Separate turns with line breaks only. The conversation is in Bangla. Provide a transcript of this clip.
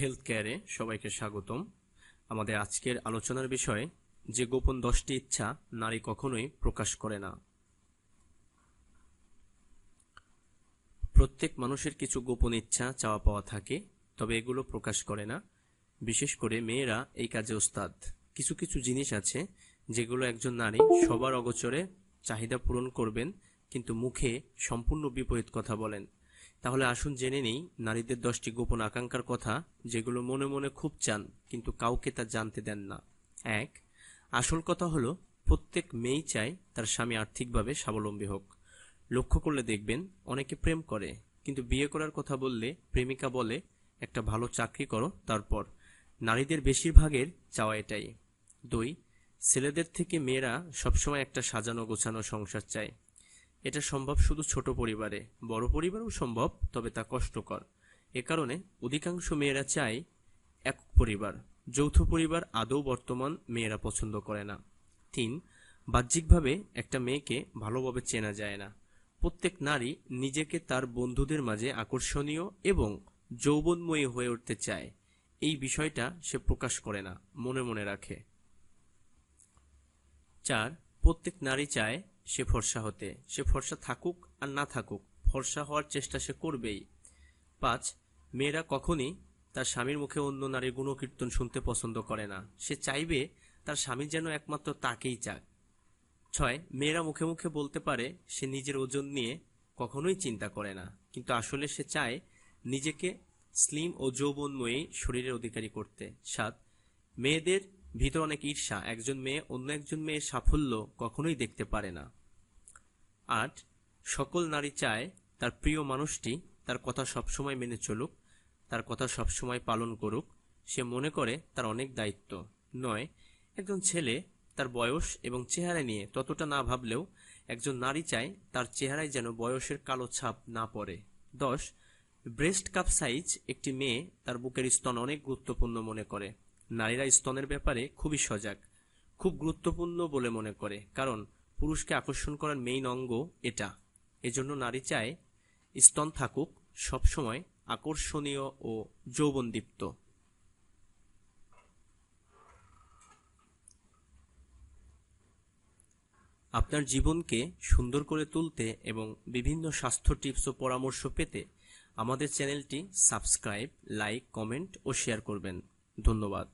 হেলথ কেয়ারে সবাইকে স্বাগতম। আমাদের আজকের আলোচনার বিষয়, যে গোপন দশটি ইচ্ছা নারী কখনোই প্রকাশ করে না। প্রত্যেক মানুষের কিছু গোপন ইচ্ছা চাওয়া পাওয়া থাকে, তবে এগুলো প্রকাশ করে না। বিশেষ করে মেয়েরা এই কাজে ওস্তাদ। কিছু কিছু জিনিস আছে যেগুলো একজন নারী সবার অগোচরে চাহিদা পূরণ করবেন, কিন্তু মুখে সম্পূর্ণ বিপরীত কথা বলেন। তাহলে আসুন জেনে নেই, নারীদের দশটি গোপন আকাঙ্ক্ষার কথা, যেগুলো মনে মনে খুব চান, কিন্তু কাউকে তা জানতে দেন না। এক, আসল কথা হলো, প্রত্যেক মেয়েই চায় তার স্বামী আর্থিকভাবে স্বাবলম্বী হোক। লক্ষ্য করলে দেখবেন, অনেকে প্রেম করে, কিন্তু বিয়ে করার কথা বললে প্রেমিকা বলে, একটা ভালো চাকরি করো, তারপর। নারীদের বেশিরভাগের চাওয়া এটাই। দুই, ছেলেদের থেকে মেয়েরা সবসময় একটা সাজানো গোছানো সংসার চায়। এটা সম্ভব শুধু ছোট পরিবারে, বড় পরিবারেও সম্ভব, তবে তা কষ্টকর। এ কারণে অধিকাংশ মেয়েরা চায় একক পরিবার, যৌথ পরিবার আদৌ বর্তমান মেয়েরা পছন্দ করে না। তিন, বাহ্যিকভাবে একটা মেয়েকে ভালোভাবে চেনা যায় না। প্রত্যেক নারী নিজেকে তার বন্ধুদের মাঝে আকর্ষণীয় এবং যৌবনময়ী হয়ে উঠতে চায়। এই বিষয়টা সে প্রকাশ করে না, মনে মনে রাখে। চার, প্রত্যেক নারী চায় সে ফর্সা হতে। সে ফর্সা থাকুক আর না থাকুক ফর্সা হওয়ার চেষ্টা সে করবেই। পাঁচ, মেয়েরা কখনই তার স্বামীর মুখে অন্য নারীর গুণকীর্তন শুনতে পছন্দ করে না। সে চাইবে তার স্বামী যেন একমাত্র তাকেই চাক ছয়, মেয়েরা মুখে মুখে বলতে পারে সে নিজের ওজন নিয়ে কখনোই চিন্তা করে না। কিন্তু আসলে সে চায় নিজেকে স্লিম ও যৌবনময়ী শরীরের অধিকারী করতে। সাত, মেয়েদের ভিতর অনেক ঈর্ষা, একজন মেয়ে অন্য একজন মেয়ের সাফল্য কখনোই দেখতে পারে না। আট, সকল নারী চায় তার প্রিয় মানুষটি তার কথা সবসময় মেনে চলুক, তার কথা সবসময় পালন করুক, সে মনে করে তার অনেক দায়িত্ব। নয়, একজন ছেলে তার বয়স এবং চেহারা নিয়ে ততটা না ভাবলেও একজন নারী চায় তার চেহারায় যেন বয়সের কালো ছাপ না পড়ে। দশ, ব্রেস্ট কাপ সাইজ একটি মেয়ে তার বুকের স্তন অনেক গুরুত্বপূর্ণ মনে করে। নারীরা স্তনের ব্যাপারে খুবই সজাগ, খুব গুরুত্বপূর্ণ বলে মনে করে, কারণ পুরুষকে আকর্ষণ করার মেইন অঙ্গ এটা। এজন্য নারী চায় স্তন থাকুক, সবসময় আকর্ষণীয় ও যৌবনদীপ্ত। আপনার জীবনকে সুন্দর করে তুলতে এবং বিভিন্ন স্বাস্থ্য টিপস ও পরামর্শ পেতে আমাদের চ্যানেলটি সাবস্ক্রাইব, লাইক, কমেন্ট ও শেয়ার করবেন। ধন্যবাদ।